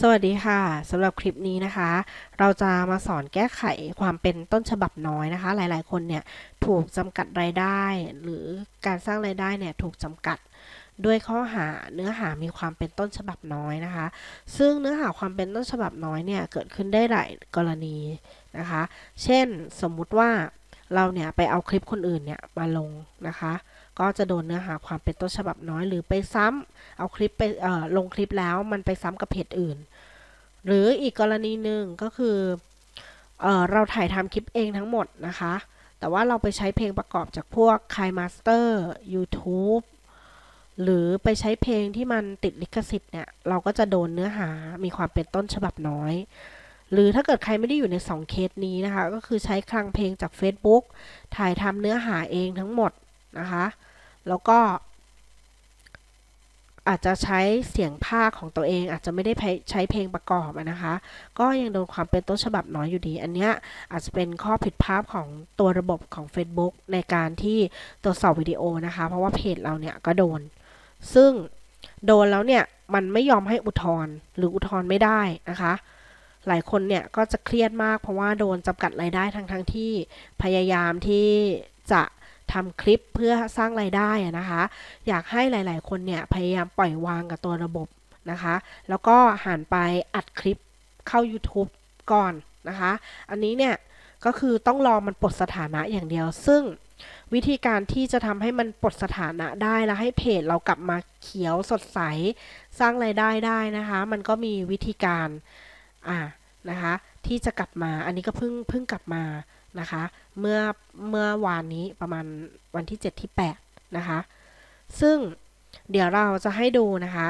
สวัสดีค่ะสำหรับคลิปนี้นะคะ เราจะมาสอนแก้ไขความเป็นต้นฉบับน้อยนะคะ หลายๆ คนเนี่ยถูกจำกัดรายได้ หรือการสร้างรายได้เนี่ยถูกจำกัดด้วยข้อหาเนื้อหามีความเป็นต้นฉบับน้อยนะคะ ซึ่งเนื้อหาความเป็นต้นฉบับน้อยเนี่ยเกิดขึ้นได้หลายกรณีนะคะ เช่นสมมุติว่าเราเนี่ยไปเอาคลิปคนอื่นเนี่ยมาลงนะคะ ก็จะโดนเนื้อหาความเป็นต้นฉบับน้อย หรือไปซ้ำเอาคลิปไปลงคลิปแล้วมันไปซ้ำกับเพจอื่น หรืออีกกรณีหนึ่งก็คือเออเราถ่ายทำคลิปเองทั้งหมดนะคะ แต่ว่าเราไปใช้เพลงประกอบจากพวก k ายมาสเตอร์ YouTube หรือไปใช้เพลงที่มันติดลิขสิทธิ์เนี่ย เราก็จะโดนเนื้อหามีความเป็นต้นฉบับน้อย หรือถ้าเกิดใครไม่ได้อยู่ใน 2 เคสนี้นะคะ ก็คือใช้คลังเพลงจาก Facebook ถ่ายทำเนื้อหาเองทั้งหมดนะคะ แล้วก็ อาจจะใช้เสียงภาคของตัวเอง อาจจะไม่ได้ใช้เพลงประกอบนะคะ ก็ยังโดนความเป็นต้นฉบับน้อยอยู่ดี อันเนี้ยอาจจะเป็นข้อผิดพลาดของตัวระบบของ Facebook ในการที่ตรวจสอบวิดีโอนะคะ เพราะว่าเพจเราเนี่ยก็โดน ซึ่งโดนแล้วเนี่ยมันไม่ยอมให้อุทธรณ์หรืออุทธรณ์ไม่ได้นะคะ หลายคนเนี่ยก็จะเครียดมากเพราะว่าโดนจำกัดรายได้ทั้งทั้งที่พยายามที่จะ ทำคลิปเพื่อสร้างรายได้นะคะ อยากให้หลาย ๆ คนเนี่ยพยายามปล่อยวางกับตัวระบบนะคะ แล้วก็หันไปอัดคลิปเข้า YouTube ก่อนนะคะ อันนี้เนี่ยก็คือต้องรอมันปลดสถานะอย่างเดียว ซึ่งวิธีการที่จะทำให้มันปลดสถานะได้แล้วให้เพจเรากลับมาเขียวสดใสสร้างรายได้ได้นะคะ มันก็มีวิธีการอ่านะคะที่จะกลับมาอันนี้ก็เพิ่งเพิ่งกลับมา นะคะ เมื่อเมื่อวานนี้ประมาณวันที่ 7 ที่ 8 นะคะ ซึ่งเดี๋ยวเราจะให้ดูนะคะ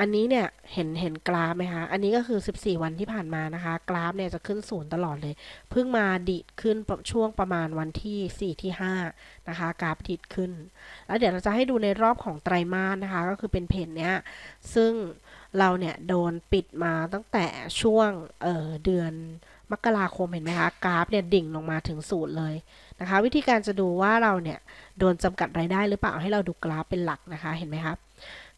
อันนี้เนี่ยเห็นเห็นกราฟไหมคะ อันนี้ก็คือ 14 วันที่ผ่านมานะคะ กราฟเนี่ยจะขึ้นศูนย์ตลอดเลย เพิ่งมาดีดขึ้นช่วงประมาณวันที่ 4 ที่ 5 นะคะ กราฟดีดขึ้น แล้วเดี๋ยวเราจะให้ดูในรอบของไตรมาสนะคะ ก็คือเป็นเพจเนี้ย ซึ่งเราเนี่ยโดนปิดมาตั้งแต่ช่วงเเดือน มกราคมเห็นไหมคะกราฟเนี่ยดิ่งลงมาถึงศูนย์เลยนะคะ วิธีการจะดูว่าเราเนี่ยโดนจำกัดรายได้หรือเปล่าให้เราดูกราฟเป็นหลักนะคะเห็นไหมครับ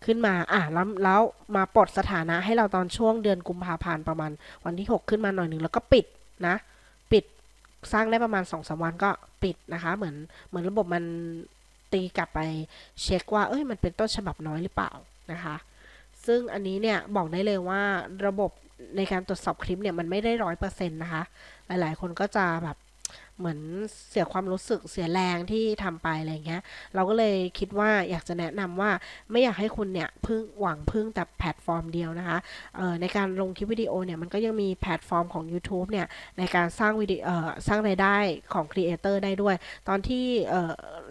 ขึ้นมาอะแล้วแล้วมาปลดสถานะให้เราตอนช่วงเดือนกุมภาพันธ์ประมาณวันที่ 6 ขึ้นมาหน่อยหนึ่งแล้วก็ปิดนะปิดสร้างได้ประมาณ2อสวันก็ปิดนะคะ เหมือนเหมือนระบบมันตีกลับไปเช็คว่าเอ้ยมันเป็นต้นฉบับน้อยหรือเปล่านะคะ ซึ่งอันนี้เนี่ยบอกได้เลยว่าระบบ ในการตรวจสอบคลิปเนี่ยมันไม่ได้ร้อยเปอร์เซ็นต์นะคะ หลายๆ คนก็จะแบบเหมือนเสียความรู้สึกเสียแรงที่ทำไปอะไรเงี้ย เราก็เลยคิดว่าอยากจะแนะนำว่าไม่อยากให้คุณเนี่ยพึ่งหวังพึ่งแต่แพลตฟอร์มเดียวนะคะในการลงคลิปวิดีโอเนี่ยมันก็ยังมีแพลตฟอร์มของ YouTube เนี่ยในการสร้างวิดีโอสร้างรายได้ของครีเอเตอร์ได้ด้วย ตอนที่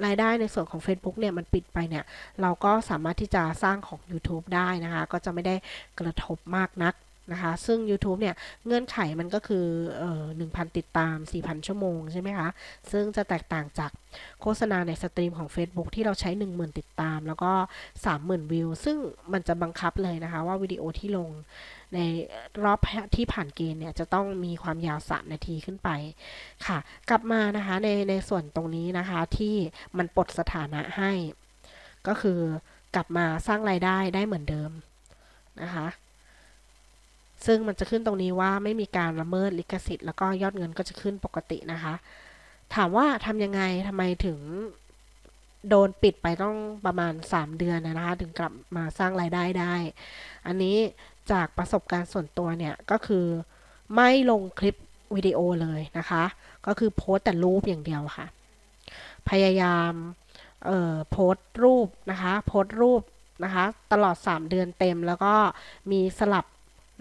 รายได้ในส่วนของ Facebook เนี่ยมันปิดไปเนี่ยเราก็สามารถที่จะสร้างของ YouTube ได้นะคะ ก็จะไม่ได้กระทบมากนัก นะคะ ซึ่ง YouTube เนี่ย เงื่อนไขมันก็คือเอ่อ1,000 ติดตาม 4,000 ชั่วโมง ใช่ไหมคะ ซึ่งจะแตกต่างจากโฆษณาในสตรีมของ Facebook ที่เราใช้ 10,000 ติดตาม แล้วก็ 30,000 วิว ซึ่งมันจะบังคับเลยนะคะ ว่าวิดีโอที่ลงในรอบที่ผ่านเกณฑ์เนี่ย จะต้องมีความยาว 3 นาทีขึ้นไปค่ะ กลับมานะคะในในส่วนตรงนี้นะคะที่มันปลดสถานะให้ ก็คือกลับมาสร้างรายได้ได้เหมือนเดิมนะคะ ซึ่งมันจะขึ้นตรงนี้ว่าไม่มีการละเมิดลิขสิทธิ์แล้วก็ยอดเงินก็จะขึ้นปกตินะคะ ถามว่าทำยังไงทำไมถึงโดนปิดไปต้องประมาณ 3 เดือนนะคะ ถึงกลับมาสร้างรายได้ได้ อันนี้จากประสบการณ์ส่วนตัวเนี่ย ก็คือไม่ลงคลิปวิดีโอเลยนะคะ ก็คือโพสแต่รูปอย่างเดียวค่ะ พยายามโพสรูปนะคะ โพสรูปนะคะ ตลอด 3 เดือนเต็มแล้วก็มีสลับ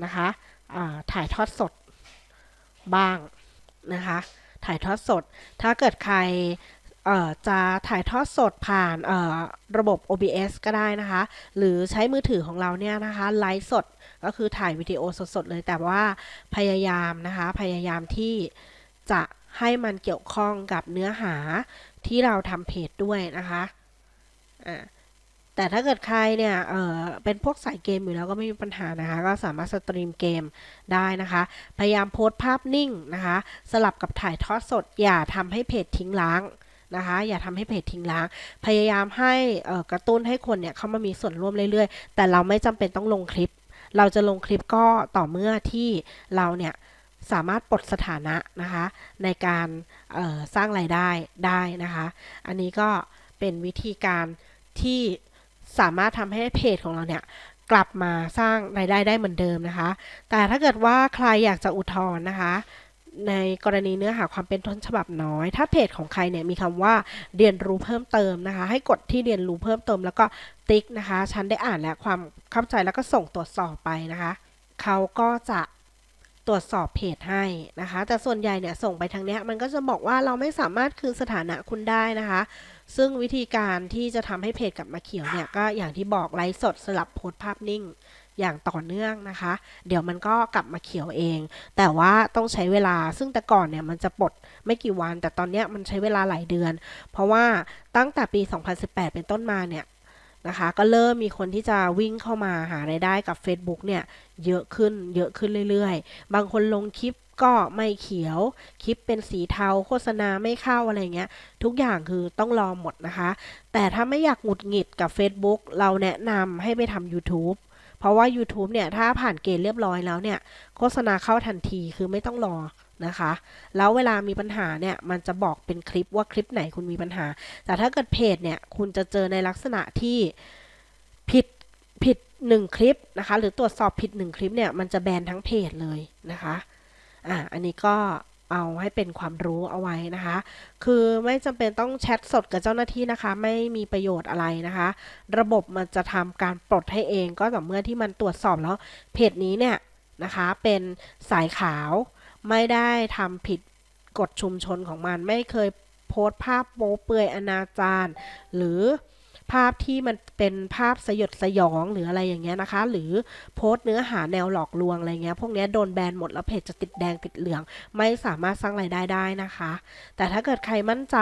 นะคะถ่ายทอดสดบ้างนะคะ ถ่ายทอดสด ถ้าเกิดใครจะถ่ายทอดสดผ่านระบบ OBS ก็ได้นะคะ หรือใช้มือถือของเราเนี่ยนะคะไลฟ์สดก็คือถ่ายวิดีโอสดๆเลยแต่ว่าพยายามนะคะ พยายามที่จะให้มันเกี่ยวข้องกับเนื้อหาที่เราทำเพจด้วยนะคะอ่า แต่ถ้าเกิดใครเนี่ยเเป็นพวกสายเกมอยู่แล้วก็ไม่มีปัญหานะคะ ก็สามารถสตรีมเกมได้นะคะ พยายามโพสต์ภาพนิ่งนะคะ สลับกับถ่ายทอดสด อย่าทำให้เพจทิ้งล้างนะคะ อย่าทำให้เพจทิ้งล้าง พยายามให้กระตุ้นให้คนเนี่ยเข้ามามีส่วนร่วมเรื่อยๆ แต่เราไม่จำเป็นต้องลงคลิป เราจะลงคลิปก็ต่อเมื่อที่เราเนี่ยสามารถปลดสถานะนะคะ ในการสร้างรายได้ได้นะคะ อันนี้ก็เป็นวิธีการที่ สามารถทำให้เพจของเราเนี่ยกลับมาสร้างรายได้ได้เหมือนเดิมนะคะ แต่ถ้าเกิดว่าใครอยากจะอุทธรณ์นะคะ ในกรณีเนื้อหาความเป็นต้นฉบับน้อย ถ้าเพจของใครเนี่ยมีคำว่าเรียนรู้เพิ่มเติมนะคะ ให้กดที่เรียนรู้เพิ่มเติมแล้วก็ติ๊กนะคะ ฉันได้อ่านแล้วความเข้าใจแล้วก็ส่งตรวจสอบไปนะคะ เขาก็จะ ตรวจสอบเพจให้นะคะ แต่ส่วนใหญ่เนี่ยส่งไปทางเนี้ยมันก็จะบอกว่าเราไม่สามารถคืนสถานะคุณได้นะคะ ซึ่งวิธีการที่จะทำให้เพจกลับมาเขียวเนี่ยก็อย่างที่บอกไลฟ์สดสลับโพสภาพนิ่งอย่างต่อเนื่องนะคะ เดี๋ยวมันก็กลับมาเขียวเอง แต่ว่าต้องใช้เวลาซึ่งแต่ก่อนเนี่ยมันจะปลดไม่กี่วัน แต่ตอนเนี้ยมันใช้เวลาหลายเดือน เพราะว่าตั้งแต่ปี 2018 เป็นต้นมาเนี่ย นะคะ ก็เริ่มมีคนที่จะวิ่งเข้ามาหารายได้กับ Facebook เนี่ย เยอะขึ้นเยอะขึ้นเรื่อยๆ บางคนลงคลิปก็ไม่เขียว คลิปเป็นสีเทา โฆษณาไม่เข้าอะไรเงี้ย ทุกอย่างคือต้องรอหมดนะคะ แต่ถ้าไม่อยากหงุดหงิดกับ Facebook เราแนะนำให้ไปทำ YouTube เพราะว่า YouTube เนี่ย ถ้าผ่านเกณฑ์เรียบร้อยแล้วเนี่ย โฆษณาเข้าทันทีคือไม่ต้องรอ นะคะ แล้วเวลามีปัญหาเนี่ยมันจะบอกเป็นคลิปว่าคลิปไหนคุณมีปัญหา แต่ถ้าเกิดเพจเนี่ยคุณจะเจอในลักษณะที่ผิดผิดหนึ่งคลิปนะคะ หรือตรวจสอบผิดหนึ่งคลิปเนี่ยมันจะแบนทั้งเพจเลยนะคะอะอันนี้ก็เอาให้เป็นความรู้เอาไว้นะคะ คือไม่จำเป็นต้องแชทสดกับเจ้าหน้าที่นะคะ ไม่มีประโยชน์อะไรนะคะ ระบบมันจะทำการปลดให้เองก็ต่อเมื่อที่มันตรวจสอบแล้วเพจนี้เนี่ยนะคะ เป็นสายขาว ไม่ได้ทำผิดกฎชุมชนของมัน ไม่เคยโพสต์ภาพโป๊เปลือยอนาจารหรือภาพที่มันเป็นภาพสยดสยองหรืออะไรอย่างเงี้ยนะคะ หรือโพสต์เนื้อหาแนวหลอกลวงอะไรเงี้ยพวกนี้โดนแบนหมดแล้วเพจจะติดแดงติดเหลือง ไม่สามารถสร้างรายได้ได้นะคะ แต่ถ้าเกิดใครมั่นใจ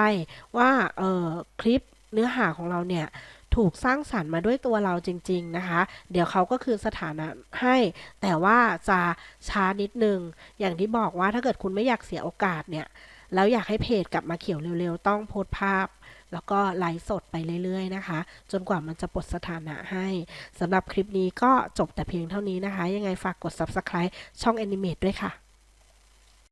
ว่าเออคลิปเนื้อหาของเราเนี่ย ถูกสร้างสรรค์มาด้วยตัวเราจริง ๆนะคะ เดี๋ยวเขาก็คืนสถานะให้ แต่ว่าจะช้านิดนึง อย่างที่บอกว่าถ้าเกิดคุณไม่อยากเสียโอกาสเนี่ย แล้วอยากให้เพจกลับมาเขียวเร็วๆ ต้องโพสต์ภาพ แล้วก็ไลฟ์สดไปเรื่อยๆนะคะ จนกว่ามันจะปลดสถานะให้สำหรับคลิปนี้ก็จบแต่เพียงเท่านี้นะคะ ยังไงฝากกด subscribe ช่อง Animate ด้วยค่ะ